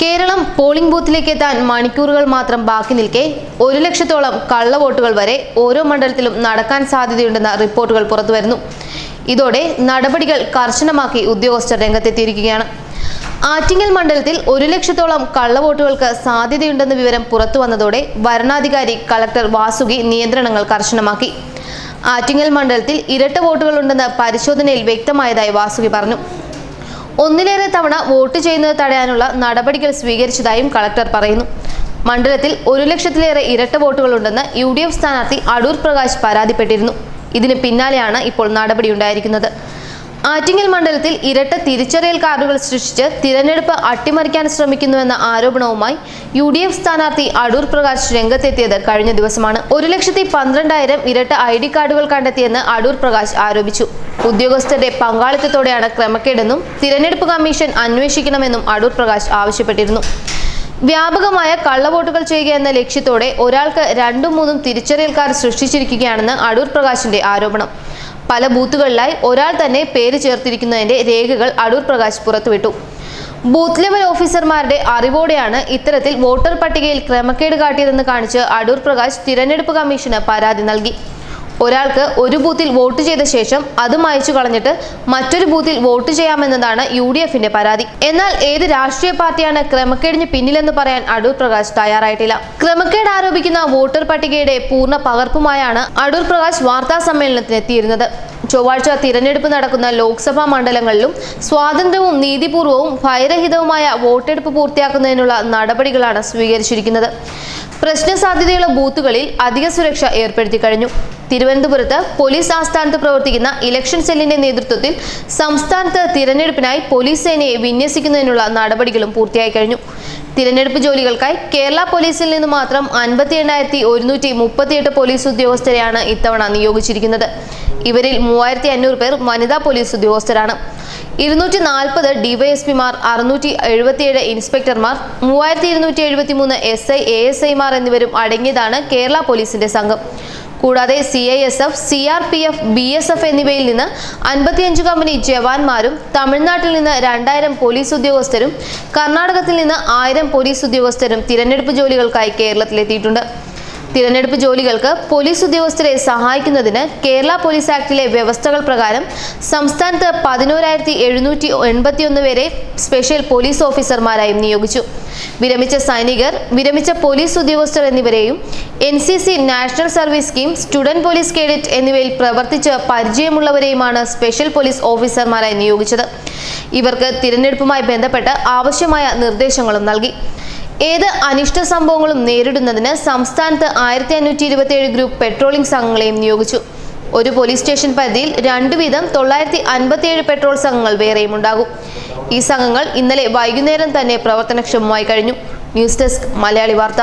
Keralam polling ബൂത്തിലേക്ക് എത്താൻ മണിക്കൂറുകൾ മാത്രം ബാക്കി നിൽക്കെ ഒരു ലക്ഷത്തോളം കള്ളവോട്ടുകൾ വരെ ഓരോ മണ്ഡലത്തിലും നടക്കാൻ സാധ്യതയുണ്ടെന്ന റിപ്പോർട്ടുകൾ പുറത്തുവരുന്നു. ഇതോടെ നടപടികൾ കർശനമാക്കി ഉദ്യോഗസ്ഥർ രംഗത്തെത്തിയിരിക്കുകയാണ്. ആറ്റിങ്ങൽ മണ്ഡലത്തിൽ ഒരു ലക്ഷത്തോളം കള്ളവോട്ടുകൾക്ക് സാധ്യതയുണ്ടെന്ന വിവരം പുറത്തു വന്നതോടെ വരണാധികാരി കളക്ടർ വാസുകി നിയന്ത്രണങ്ങൾ കർശനമാക്കി. ആറ്റിങ്ങൽ മണ്ഡലത്തിൽ ഇരട്ട വോട്ടുകളുണ്ടെന്ന് പരിശോധനയിൽ വ്യക്തമായതായി വാസുകി പറഞ്ഞു. ഒന്നിലേറെ തവണ വോട്ട് ചെയ്യുന്നത് തടയാനുള്ള നടപടികൾ സ്വീകരിച്ചതായും കളക്ടർ പറയുന്നു. മണ്ഡലത്തിൽ ഒരു ലക്ഷത്തിലേറെ ഇരട്ട വോട്ടുകളുണ്ടെന്ന് യു ഡി എഫ് സ്ഥാനാർത്ഥി അടൂർ പ്രകാശ് പരാതിപ്പെട്ടിരുന്നു. ഇതിന് പിന്നാലെയാണ് ഇപ്പോൾ നടപടിയുണ്ടായിരിക്കുന്നത്. ആറ്റിങ്ങൽ മണ്ഡലത്തിൽ ഇരട്ട തിരിച്ചറിയൽ കാർഡുകൾ സൃഷ്ടിച്ച് തിരഞ്ഞെടുപ്പ് അട്ടിമറിക്കാൻ ശ്രമിക്കുന്നുവെന്ന ആരോപണവുമായി യു ഡി എഫ് സ്ഥാനാർത്ഥി അടൂർ പ്രകാശ് രംഗത്തെത്തിയത് കഴിഞ്ഞ ദിവസമാണ്. ഒരു ലക്ഷത്തി പന്ത്രണ്ടായിരം ഇരട്ട ഐ ഡി കാർഡുകൾ കണ്ടെത്തിയെന്ന് അടൂർ പ്രകാശ് ആരോപിച്ചു. ഉദ്യോഗസ്ഥരുടെ പങ്കാളിത്തത്തോടെയാണ് ക്രമക്കേടെന്നും തിരഞ്ഞെടുപ്പ് കമ്മീഷൻ അന്വേഷിക്കണമെന്നും അടൂർ പ്രകാശ് ആവശ്യപ്പെട്ടിരുന്നു. വ്യാപകമായ കള്ളവോട്ടുകൾ ചെയ്യുക എന്ന ലക്ഷ്യത്തോടെ ഒരാൾക്ക് രണ്ടും മൂന്നും തിരിച്ചറിയൽ കാർഡ് സൃഷ്ടിച്ചിരിക്കുകയാണെന്ന് അടൂർ പ്രകാശിന്റെ ആരോപണം. പല ബൂത്തുകളിലായി ഒരാൾ തന്നെ പേര് ചേർത്തിരിക്കുന്നതിന്റെ രേഖകൾ അടൂർ പ്രകാശ് പുറത്തുവിട്ടു. ബൂത്ത് ലെവൽ ഓഫീസർമാരുടെ അറിവോടെയാണ് ഇത്തരത്തിൽ വോട്ടർ പട്ടികയിൽ ക്രമക്കേട് കാട്ടിയതെന്ന് കാണിച്ച് അടൂർ പ്രകാശ് തിരഞ്ഞെടുപ്പ് കമ്മീഷന് പരാതി നൽകി. ഒരാൾക്ക് ഒരു ബൂത്തിൽ വോട്ട് ചെയ്ത ശേഷം അത് മായച്ചു കളഞ്ഞിട്ട് മറ്റൊരു ബൂത്തിൽ വോട്ട് ചെയ്യാമെന്നതാണ് യു ഡി എഫിന്റെ പരാതി. എന്നാൽ ഏത് രാഷ്ട്രീയ പാർട്ടിയാണ് ക്രമക്കേടിന് പിന്നിലെന്ന് പറയാൻ അടൂർ പ്രകാശ് തയ്യാറായിട്ടില്ല. ക്രമക്കേട് ആരോപിക്കുന്ന വോട്ടർ പട്ടികയുടെ പൂർണ പകർപ്പുമായാണ് അടൂർ പ്രകാശ് വാർത്താ സമ്മേളനത്തിനെത്തിയിരുന്നത് ചൊവ്വാഴ്ച തിരഞ്ഞെടുപ്പ് നടക്കുന്ന ലോക്സഭാ മണ്ഡലങ്ങളിലും സ്വാതന്ത്ര്യവും നീതിപൂർവവും ഭയരഹിതവുമായ വോട്ടെടുപ്പ് പൂർത്തിയാക്കുന്നതിനുള്ള നടപടികളാണ് സ്വീകരിച്ചിരിക്കുന്നത്. പ്രശ്ന സാധ്യതയുള്ള ബൂത്തുകളിൽ അധിക സുരക്ഷ ഏർപ്പെടുത്തി കഴിഞ്ഞു. തിരുവനന്തപുരത്ത് പോലീസ് ആസ്ഥാനത്ത് പ്രവർത്തിക്കുന്ന ഇലക്ഷൻ സെല്ലിന്റെ നേതൃത്വത്തിൽ സംസ്ഥാനത്ത് തിരഞ്ഞെടുപ്പിനായി പോലീസ് സേനയെ വിന്യസിക്കുന്നതിനുള്ള നടപടികളും പൂർത്തിയായി കഴിഞ്ഞു. തിരഞ്ഞെടുപ്പ് ജോലികൾക്കായി കേരള പോലീസിൽ നിന്ന് മാത്രം അൻപത്തി എണ്ണായിരത്തി ഒരുന്നൂറ്റി മുപ്പത്തിയെട്ട് പോലീസ് ഉദ്യോഗസ്ഥരെയാണ് ഇത്തവണ നിയോഗിച്ചിരിക്കുന്നത്. ഇവരിൽ മൂവായിരത്തി അഞ്ഞൂറ് പേർ വനിതാ പോലീസ് ഉദ്യോഗസ്ഥരാണ്. ഇരുന്നൂറ്റി നാൽപ്പത് ഡിവൈഎസ്പിമാർ അറുന്നൂറ്റി എഴുപത്തിയേഴ് ഇൻസ്പെക്ടർമാർ മൂവായിരത്തി ഇരുന്നൂറ്റി എഴുപത്തി മൂന്ന് എസ് ഐ എ എസ് ഐമാർ എന്നിവരും അടങ്ങിയതാണ് കേരള പോലീസിന്റെ സംഘം. കൂടാതെ C I S F C R P F B S F എന്നിവയിൽ നിന്ന് അൻപത്തിയഞ്ച് കമ്പനി ജവാന്മാരും തമിഴ്നാട്ടിൽ നിന്ന് രണ്ടായിരം പോലീസ് ഉദ്യോഗസ്ഥരും കർണാടകത്തിൽ നിന്ന് ആയിരം പോലീസ് ഉദ്യോഗസ്ഥരും തിരഞ്ഞെടുപ്പ് ജോലികൾക്കായി കേരളത്തിലെത്തിയിട്ടുണ്ട്. തിരഞ്ഞെടുപ്പ് ജോലികൾക്ക് പോലീസ് ഉദ്യോഗസ്ഥരെ സഹായിക്കുന്നതിന് കേരള പോലീസ് ആക്ടിലെ വ്യവസ്ഥകൾ പ്രകാരം സംസ്ഥാനത്ത് പതിനോരായിരത്തി എഴുന്നൂറ്റി എൺപത്തിയൊന്ന് പേരെ സ്പെഷ്യൽ പോലീസ് ഓഫീസർമാരായും നിയോഗിച്ചു. വിരമിച്ച സൈനികർ വിരമിച്ച പോലീസ് ഉദ്യോഗസ്ഥർ എന്നിവരെയും N C C national service scheme student police cadet എന്നിവയിൽ പ്രവർത്തിച്ച് പരിചയമുള്ളവരെയുമാണ് സ്പെഷ്യൽ പോലീസ് ഓഫീസർമാരായി നിയോഗിച്ചത്. ഇവർക്ക് തിരഞ്ഞെടുപ്പുമായി ബന്ധപ്പെട്ട് ആവശ്യമായ നിർദ്ദേശങ്ങളും നൽകി. ഏത് അനിഷ്ട സംഭവങ്ങളും നേരിടുന്നതിന് സംസ്ഥാനത്ത് ആയിരത്തി അഞ്ഞൂറ്റി ഇരുപത്തിയേഴ് ഗ്രൂപ്പ് പെട്രോളിംഗ് സംഘങ്ങളെയും നിയോഗിച്ചു. ഒരു പോലീസ് സ്റ്റേഷൻ പരിധിയിൽ രണ്ടു വീതം തൊള്ളായിരത്തി അൻപത്തിയേഴ് പെട്രോൾ സംഘങ്ങൾ വേറെയും ഉണ്ടാകും. ഈ സംഘങ്ങൾ ഇന്നലെ വൈകുന്നേരം തന്നെ പ്രവർത്തനക്ഷമമായി കഴിഞ്ഞു. ന്യൂസ് ഡെസ്ക് മലയാളി വാർത്ത.